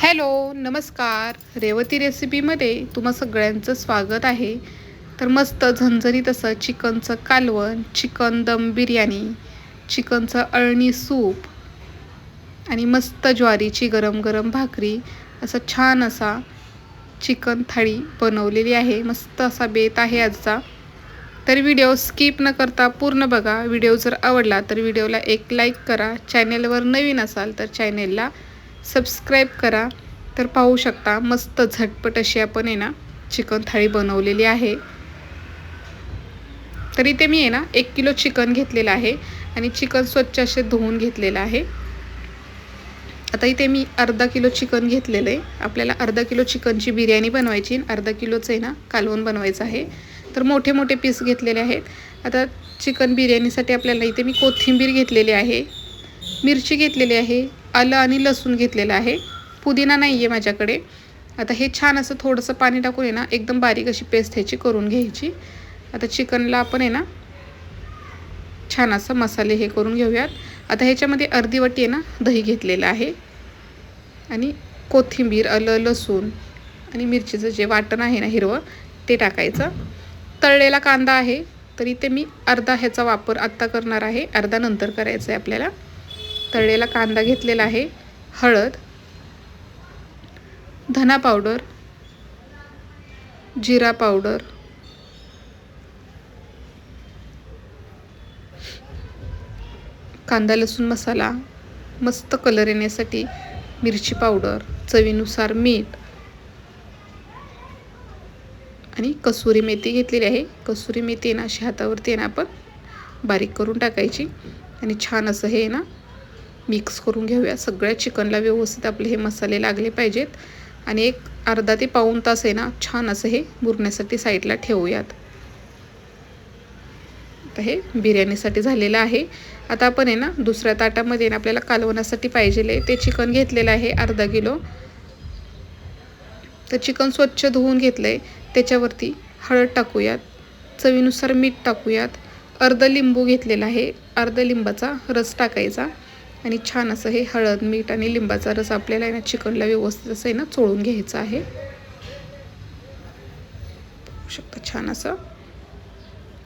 Hello नमस्कार. रेवती रेसिपीमध्ये तुम्हा सगळ्यांचं स्वागत आहे. तर मस्त झणझणीत असं चिकनचं कालवण चिकन दम बिर्याणी चिकनचं अळणी सूप आणि मस्त ज्वारीची गरम गरम भाकरी असं छान असा चिकन थाळी बनवलेली आहे. मस्त असा बेत आहे आजचा. तर व्हिडिओ स्किप न करता पूर्ण बघा. व्हिडिओ जर आवडला तर व्हिडिओला एक लाईक करा. चॅनेलवर नवीन असाल तर चॅनेलला सबस्क्राईब करा. तर पाहू शकता मस्त झटपट अशी आपण आहे ना चिकन थाळी बनवलेली आहे. तर इथे मी आहे ना एक किलो चिकन घेतलेलं आहे आणि चिकन स्वच्छ असे धुवून घेतलेलं आहे. आता इथे मी अर्धा किलो चिकन घेतलेलं आहे. आपल्याला अर्धा किलो चिकनची बिर्याणी बनवायची अर्धा किलोचं आहे ना कालवून बनवायचं आहे. तर मोठे मोठे पीस घेतलेले आहेत. आता चिकन बिर्याणीसाठी आपल्याला इथे मी कोथिंबीर घेतलेली आहे. मिरची घेतलेली आहे. आलं आणि लसूण घेतलेलं आहे. पुदिना नाही आहे माझ्याकडे. आता हे छान असं थोडंसं पाणी टाकून आहे ना एकदम बारीक अशी पेस्ट ह्याची करून घ्यायची. आता चिकनला आपण आहे ना छान असं मसाले हे करून घेऊयात. आता ह्याच्यामध्ये अर्धी वाटी आहे ना दही घेतलेलं आहे. आणि कोथिंबीर आलं लसूण आणि मिरचीचं जे वाटण आहे ना हिरवं ते टाकायचं. तळलेला कांदा आहे तर इथे मी अर्धा ह्याचा वापर आत्ता करणार आहे. अर्धा नंतर करायचा आहे आपल्याला. तळलेला कांदा घेतलेला आहे हळद धना पावडर जिरा पावडर कांदा लसूण मसाला मस्त कलर येण्यासाठी मिरची पावडर चवीनुसार मीठ आणि कसुरी मेथी घेतलेली आहे. कसुरी मेथी ना अशी हातावरती ना आपण बारीक करून टाकायची आणि छान असं हे ना मिक्स करून घेऊया. सगळ्या चिकनला व्यवस्थित आपले हे मसाले लागले पाहिजेत. आणि एक अर्धा ते पाऊण तास आहे ना छान असं हे मुरण्यासाठी साईडला ठेवूयात. आता हे बिर्याणीसाठी झालेलं आहे. आता आपण आहे ना दुसऱ्या ताटामध्ये ना आपल्याला कालवण्यासाठी पाहिजे ते चिकन घेतलेलं आहे अर्धा किलो. तर चिकन स्वच्छ धुवून घेतलं आहे त्याच्यावरती हळद टाकूयात. चवीनुसार मीठ टाकूयात. अर्ध लिंबू घेतलेला आहे. अर्ध लिंबाचा रस टाकायचा. आणि छान असं हे हळद मीठ आणि लिंबाचा रस आपल्याला आहे ना चिकनला व्यवस्थित असं आहे ना चोळून घ्यायचं आहे. शकता छान असं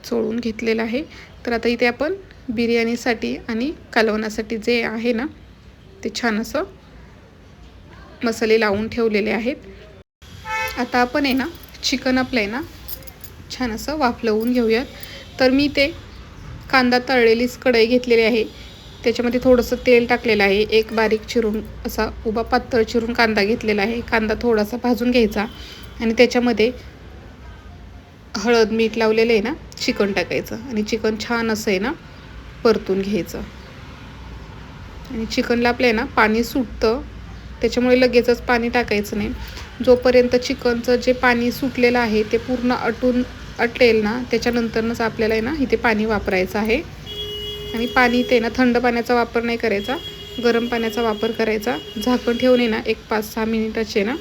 चोळून घेतलेलं आहे. तर आता इथे आपण बिर्याणीसाठी आणि कालवण्यासाठी जे आहे ना ते छान असं मसाले लावून ठेवलेले आहेत. आता आपण आहे ना चिकन आपलं आहे ना छान असं वाफलवून घेऊयात. तर मी ते कांदा तळलेलीच कढई घेतलेली आहे. त्याच्यामध्ये थोडंसं तेल टाकलेलं आहे. एक बारीक चिरून असा उभा पातळ चिरून कांदा घेतलेला आहे. कांदा थोडासा भाजून घ्यायचा आणि त्याच्यामध्ये हळद मीठ लावलेलं आहे ना चिकन टाकायचं. आणि चिकन छान असं आहे ना परतून घ्यायचं. आणि चिकनला आपलं आहे ना पाणी सुटतं. त्याच्यामुळे लगेचच पाणी टाकायचं नाही. जोपर्यंत चिकनचं जे पाणी सुटलेलं आहे ते पूर्ण अटून अटेल ना त्याच्यानंतरच आपल्याला आहे ना इथे पाणी वापरायचं आहे. आणि पाणी ते ना थंड पाण्याचा वापर नाही करायचा. गरम पाण्याचा वापर करायचा. झाकण ठेवून ना एक पाच सहा मिनिटाचे ना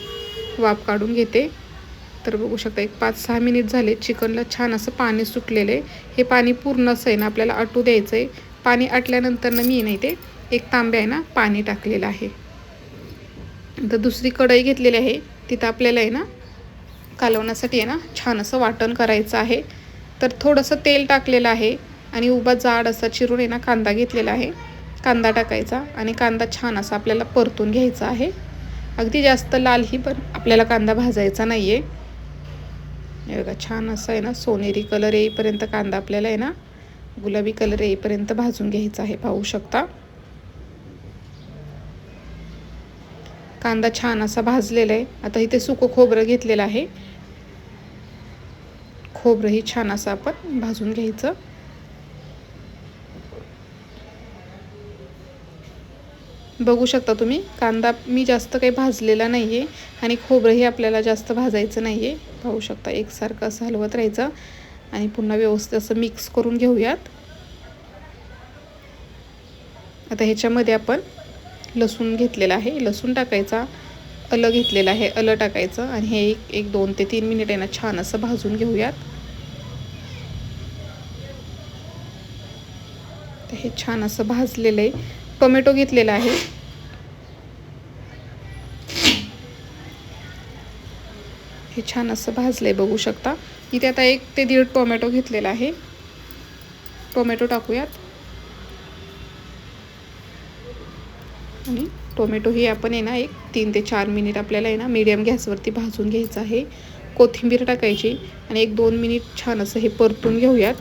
वाफ काढून घेते. तर बघू शकता एक पाच सहा मिनिट झाले चिकनला छान असं पाणी सुटलेलं आहे हे पाणी पूर्ण असं आहे ना आपल्याला आटू द्यायचं आहे पाणी आटल्यानंतर ना मी नाही ते एक तांब्या आहे ना पाणी टाकलेलं आहे. तर दुसरी कढई घेतलेली आहे. तिथं आपल्याला आहे ना कालवण्यासाठी आहे ना छान असं वाटण करायचं आहे. तर थोडंसं तेल टाकलेलं आहे. आणि उभा जाड असा चिरून आहे ना कांदा घेतलेला आहे. कांदा टाकायचा आणि कांदा छान असा आपल्याला परतून घ्यायचा आहे. अगदी जास्त लालही पण आपल्याला कांदा भाजायचा नाही आहे बघा छान असं आहे ना सोनेरी कलर येईपर्यंत कांदा आपल्याला आहे ना गुलाबी कलर येईपर्यंत भाजून घ्यायचा आहे पाहू शकता. कांदा छान असा भाजलेला आहे. आता इथे सुकं खोबरं घेतलेलं आहे. खोबरंही छान असं आपण भाजून घ्यायचं. बघू शकता तुम्ही. कांदा मी जास्त काही भाजलेला नाही आहे आणि खोबरंही आपल्याला जास्त भाजायचं नाही आहे पाहू शकता एकसारखं असं हलवत राहायचं. आणि पुन्हा व्यवस्थित असं मिक्स करून घेऊयात. आता ह्याच्यामध्ये आपण लसूण घेतलेला आहे. लसूण टाकायचा अलं घेतलेलं आहे अलं टाकायचं. आणि हे एक एक दोन ते तीन मिनिट आहे ना छान असं भाजून घेऊयात. हे छान असं भाजलेलं आहे. टोमॅटो घेतलेला आहे. हे छान असं भाजलं आहे बघू शकता. इथे आता एक ते दीड टोमॅटो घेतलेला आहे. टोमॅटो टाकूयात. आणि टोमॅटो ही आपण आहे ना एक तीन ते चार मिनिट आपल्याला आहे ना मीडियम गॅसवरती भाजून घ्यायचं आहे. कोथिंबीर टाकायची आणि एक दोन मिनिट छान असं हे परतून घेऊयात.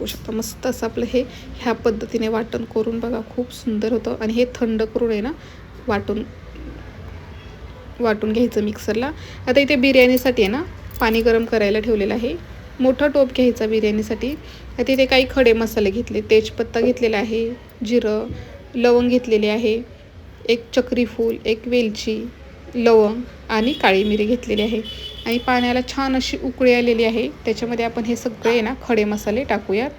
बघू शकता. मस्त असं आपलं हे ह्या पद्धतीने वाटण करून बघा खूप सुंदर होतं. आणि हे थंड करून आहे ना वाटून वाटून घ्यायचं मिक्सरला. आता इथे बिर्याणीसाठी आहे ना पाणी गरम करायला ठेवलेलं आहे. मोठा टोप घ्यायचा बिर्याणीसाठी. आता इथे काही खडे मसाले घेतले तेजपत्ता घेतलेला आहे जिरं लवंग घेतलेले आहे एक चक्रीफूल एक वेलची लवंग आणि काळी मिरी घेतलेली आहे. आणि पाण्याला छान अशी उकळी आलेली आहे. त्याच्यामध्ये आपण हे सगळे ना खडे मसाले टाकूयात.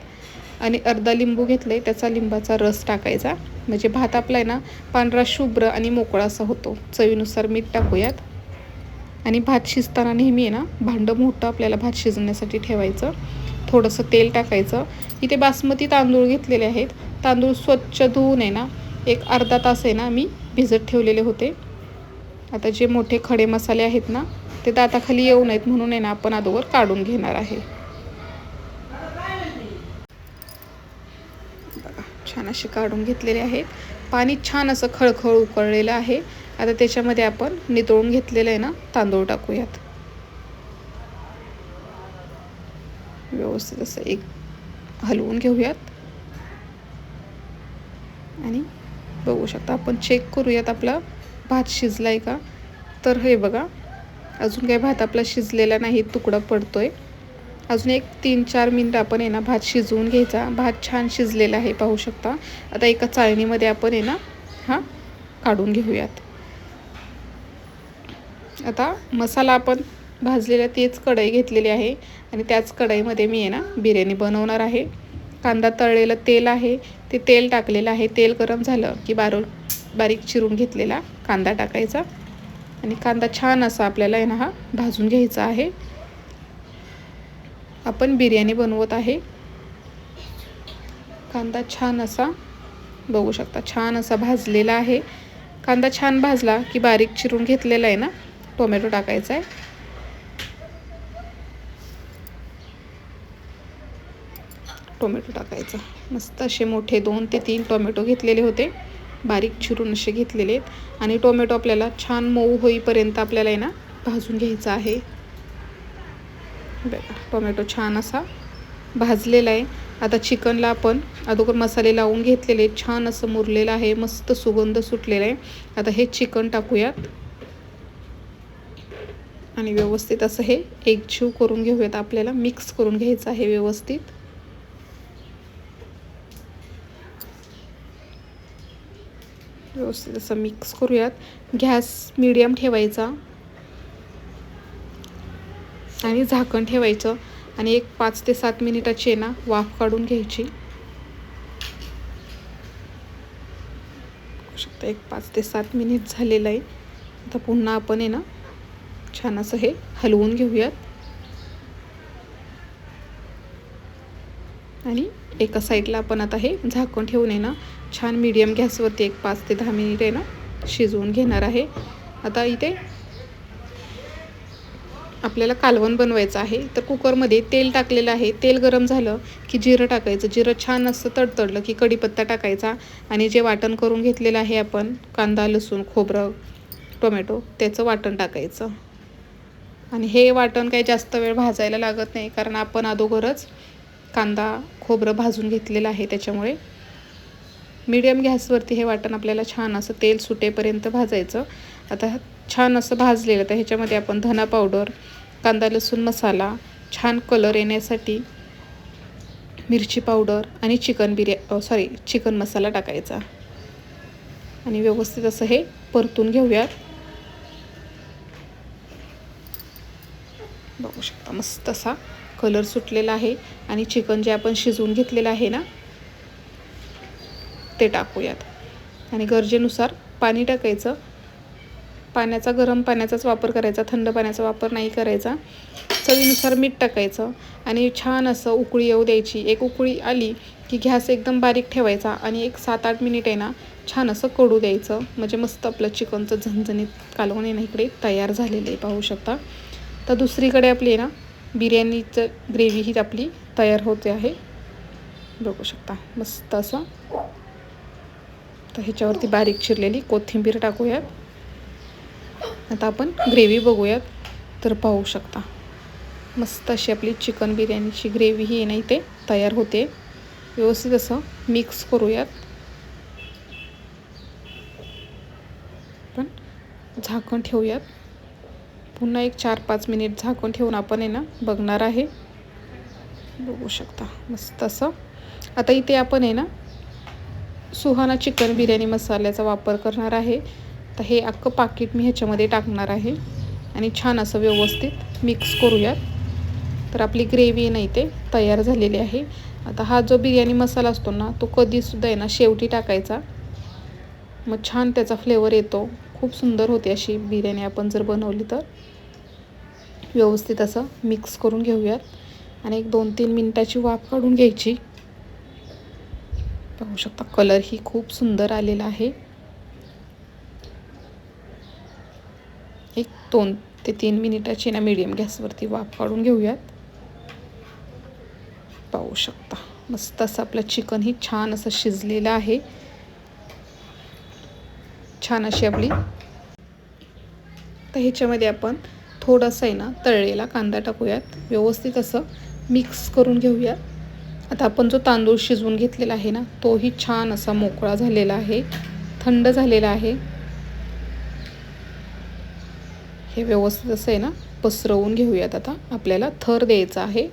आणि अर्धा लिंबू घेतले त्याचा लिंबाचा रस टाकायचा. म्हणजे भात आपला आहे ना पांढरा शुभ्र आणि मोकळा असा होतो. चवीनुसार मीठ टाकूयात. आणि भात शिजताना नेहमी आहे ना भांडं मोठं आपल्याला भात शिजण्यासाठी ठेवायचं. थोडंसं तेल टाकायचं. इथे बासमती तांदूळ घेतलेले आहेत. तांदूळ स्वच्छ धुवून आहे ना एक अर्धा तास आहे ना मी भिजत ठेवलेले होते. आता जे मोठे खडे मसाले आहेत ना ते दाताखाली येऊ नयेत म्हणून आहे ना आपण अगोदर काढून घेणार आहे. बघा छान असे काढून घेतलेले आहेत. पाणी छान असं खळखळ उकळलेलं आहे. आता त्याच्यामध्ये आपण नितळून घेतलेलं आहे ना तांदूळ टाकूयात. व्यवस्थित असं एक हलवून घेऊयात. आणि बघू शकता आपण चेक करूयात आपला भात शिजलाय का? तर हे बघा अजून काही भात आपला शिजलेला नाही तुकडा आहे अजून एक तीन चार मिनटं आपण आहे ना भात शिजवून घ्यायचा. भात छान शिजलेला आहे पाहू शकता. आता एका चाळणीमध्ये आपण आहे ना हा काढून घेऊयात. आता मसाला आपण भाजलेला तेच कढई घेतलेली आहे आणि त्याच कढईमध्ये मी आहे ना बिर्याणी बनवणार आहे. कांदा तळलेलं तेल आहे ते तेल टाकलेलं आहे. तेल गरम झालं की बारो बारीक चिरून घेतलेला कांदा टाकायचा. आणि कांदा छान असा आपल्याला आहे ना हा भाजून घ्यायचा आहे. आपण बिर्याणी बनवत आहे. कांदा छान असा बघू शकता छान असा भाजलेला आहे. कांदा छान भाजला की बारीक चिरून घेतलेला आहे ना टोमॅटो टाकायचा आहे. टोमॅटो टाकायचा. मस्त असे मोठे दोन ते तीन टोमॅटो घेतलेले होते. बारीक चिरून असे घेतलेले आहेत. आणि टोमॅटो आपल्याला छान मऊ होईपर्यंत आपल्याला आहे ना भाजून घ्यायचा आहे. बघा टोमॅटो छान असा भाजलेला आहे. आता चिकनला आपण अगोदर मसाले लावून घेतलेले छान असं मुरलेलं आहे. मस्त सुगंध सुटलेला आहे. आता हे चिकन टाकूयात. आणि व्यवस्थित असं हे एकजीव करून घेऊयात. आपल्याला मिक्स करून घ्यायचं आहे व्यवस्थित. व्यवस्थित असं मिक्स करूयात. गॅस मीडियम ठेवायचा. आणि झाकण ठेवायचं. आणि एक पाच ते सात मिनिटाची ना वाफ काढून घ्यायची. शकता एक पाच ते सात मिनिट झालेलं आहे. आता पुन्हा आपण आहे ना छान असं हे हलवून घेऊयात. आणि एका साईडला आपण आता हे झाकण ठेवून आहे ना छान मीडियम गॅसवरती एक पाच ते दहा मिनिट आहे ना शिजवून घेणार आहे. आता इथे आपल्याला कालवण बनवायचं आहे. तर कुकरमध्ये तेल टाकलेलं आहे. तेल गरम झालं की जिरं टाकायचं. जिरं छान असं तडतडलं की कढीपत्ता टाकायचा आणि जे वाटण करून घेतलेलं आहे आपण कांदा लसूण खोबरं टोमॅटो त्याचं वाटण टाकायचं. आणि हे वाटण काही जास्त वेळ भाजायला लागत नाही कारण आपण अगोदरच कांदा खोबरं भाजून घेतलेलं आहे त्याच्यामुळे. मीडियम गॅसवरती हे वाटण आपल्याला छान असं तेल सुटेपर्यंत भाजायचं. आता छान असं भाजलेलं तर ह्याच्यामध्ये आपण धना पावडर कांदा लसूण मसाला छान कलर येण्यासाठी मिरची पावडर आणि chicken biryani sorry chicken masala टाकायचा. आणि व्यवस्थित असं हे परतून घेऊयात. बघू शकता मस्त असा कलर सुटलेला आहे. आणि चिकन जे आपण शिजवून घेतलेलं आहे ना ते टाकूयात. आणि गरजेनुसार पाणी टाकायचं. पाण्याचा गरम पाण्याचाच वापर करायचा थंड पाण्याचा वापर नाही करायचा. चवीनुसार मीठ टाकायचं आणि छान असं उकळी येऊ द्यायची. एक उकळी आली की गॅस एकदम बारीक ठेवायचा आणि एक सात आठ मिनिट आहे ना छान असं कडू द्यायचं. म्हणजे मस्त आपलं चिकनचं झणझणीत कालवण आहे ना इकडे तयार झालेलं आहे पाहू शकता. तर दुसरीकडे आपली आहे ना बिर्याणीचं ग्रेव्ही ही आपली तयार होते आहे. बघू शकता मस्त असं. तर ह्याच्यावरती बारीक चिरलेली कोथिंबीर टाकूयात. आता आपण ग्रेव्ही बघूयात. तर पाहू शकता. मस्त अशी आपली चिकन बिर्याणीची ग्रेव्ही ही ना इथे तयार होते. व्यवस्थित असं मिक्स करूयात. पण झाकण ठेवूयात. पुन्हा एक चार पाच मिनिट झाकण ठेवून आपण आहे ना बघणार आहे. बघू शकता. मस्त असं. आता इथे आपण आहे ना सुहाना चिकन बिर्याणी मसाल्याचा वापर करणार आहे. तर हे अख्खं पाकिट मी ह्याच्यामध्ये टाकणार आहे. आणि छान असं व्यवस्थित मिक्स करूयात. तर आपली ग्रेव्ही नाही ते तयार झालेली आहे. आता हा जो बिर्याणी मसाला असतो ना तो कधीसुद्धा आहे ना शेवटी टाकायचा. मग छान त्याचा फ्लेवर येतो. खूप सुंदर होते अशी बिर्याणी आपण जर बनवली तर. व्यवस्थित असं मिक्स करून घेऊयात. आणि एक दोन तीन मिनटाची वाफ काढून घ्यायची. पाहू शकता. कलर ही खूप सुंदर आलेला आहे. एक दोन ते तीन मिनिटाची ना मीडियम गॅसवरती वाफ काढून घेऊयात. पाहू शकता. मस्त असं आपलं चिकन ही छान असं शिजलेलं आहे. छान अशी आपली. तर ह्याच्यामध्ये आपण थोडंसं आहे ना तळलेला कांदा टाकूयात. व्यवस्थित असं मिक्स करून घेऊयात. आता आपण जो तांदूळ शिजवून घेतलेला आहे ना तोही छान असा मोकळा झालेला आहे थंड झालेला आहे. हे व्यवस्थित असं आहे ना पसरवून घेऊयात आता. आपल्याला थर द्यायचा आहे.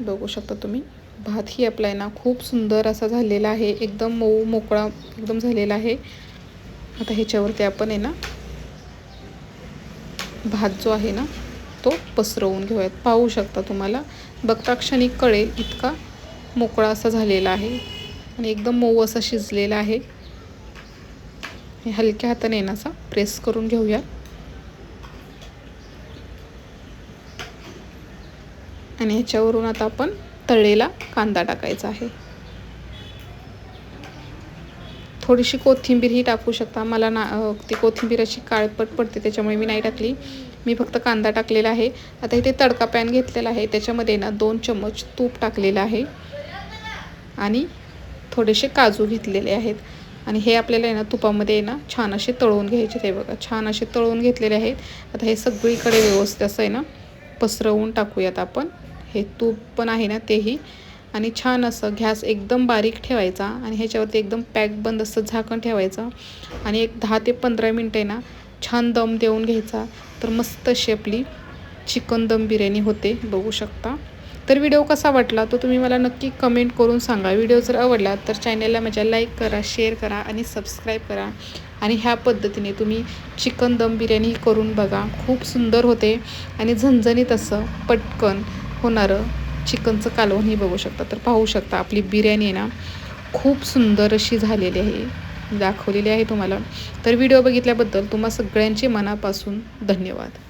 बघू शकता तुम्ही भात ही आपला आहे ना खूप सुंदर असा झालेला आहे. एकदम मऊ मोकळा एकदम झालेला आहे. आता ह्याच्यावरती आपण आहे ना भात जो आहे ना तो पसरवून घेऊयात. पाहू शकता तुम्हाला. बघता क्षणी कळेल इतका मोकळा असा झालेला आहे. आणि एकदम मऊ असा शिजलेला आहे. हलक्या हाताने येण्याचा असा प्रेस करून घेऊया. आणि ह्याच्यावरून आता आपण तळलेला कांदा टाकायचा आहे. थोडीशी कोथिंबीर ही टाकू शकता. मला ना ती कोथिंबीर अशी काळपट पडते त्याच्यामुळे मी नाही टाकली. मी फक्त कांदा टाकलेला आहे. आता इथे तडका पॅन घेतलेला आहे. त्याच्यामध्ये ना दोन चम्मच तूप टाकलेलं आहे. आणि थोडेसे काजू घेतलेले आहेत. आणि हे आपल्याला आहे ना तुपामध्ये ना छान असे तळून घ्यायचे ते बघा. छान असे तळून घेतलेले आहेत. आता हे सगळीकडे व्यवस्थित असं आहे ना पसरवून टाकूयात आपण. हे तूप पण आहे ना तेही. आणि छान असं गॅस एकदम बारीक ठेवायचा आणि ह्याच्यावरती एकदम पॅक बंद असं झाकण ठेवायचं. आणि एक दहा ते पंधरा मिनटे ना छान दम देऊन घ्यायचा. तर मस्त अशी आपली चिकन दम बिर्याणी होते बघू शकता. तर व्हिडिओ कसा वाटला तो तुम्ही मला नक्की कमेंट करून सांगा. व्हिडिओ जर आवडला तर चॅनलला माझ्या लाईक करा शेअर करा आणि सबस्क्राईब करा. आणि ह्या पद्धतीने तुम्ही चिकन दम बिर्याणी करून बघा. खूप सुंदर होते आणि झणझणीत असं पटकन होणारं चिकनचं कालवणही बघू शकता. तर पाहू शकता आपली बिर्याणी आहे ना खूप सुंदर अशी झालेली आहे. दाखवलेली आहे तुम्हाला. तर व्हिडिओ बघितल्याबद्दल तुम्हा सगळ्यांचे मनापासून धन्यवाद.